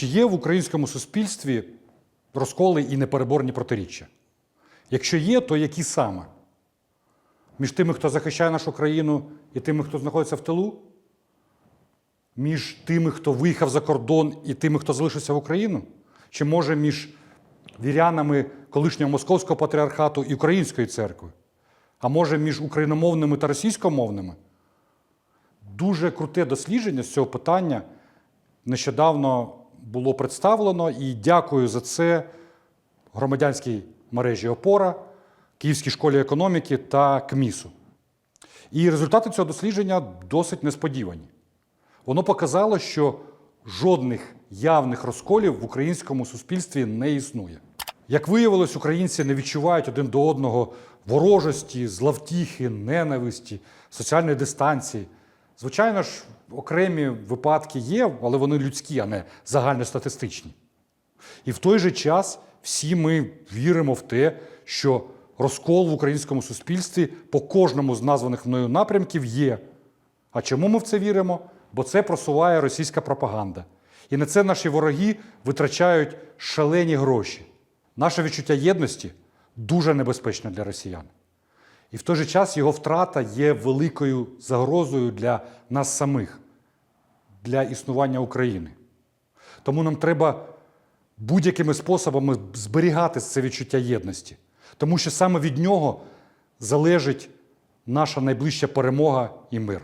Чи є в українському суспільстві розколи і непереборні протиріччя? Якщо є, то які саме? Між тими, хто захищає нашу країну, і тими, хто знаходиться в тилу? Між тими, хто виїхав за кордон, і тими, хто залишився в Україну? Чи може між вірянами колишнього московського патріархату і української церкви? А може між україномовними та російськомовними? Дуже круте дослідження з цього питання нещодавно було представлено, і дякую за це громадянській мережі Опора, Київській школі економіки та КМІСу. І результати цього дослідження досить несподівані. Воно показало, що жодних явних розколів в українському суспільстві не існує. Як виявилось, українці не відчувають один до одного ворожості, зловтіхи, ненависті, соціальної дистанції. Звичайно ж, окремі випадки є, але вони людські, а не загальностатистичні. І в той же час всі ми віримо в те, що розкол в українському суспільстві по кожному з названих мною напрямків є. А чому ми в це віримо? Бо це просуває російська пропаганда. І на це наші вороги витрачають шалені гроші. Наше відчуття єдності дуже небезпечне для росіян. І в той же час його втрата є великою загрозою для нас самих, для існування України. Тому нам треба будь-якими способами зберігати це відчуття єдності, тому що саме від нього залежить наша найближча перемога і мир.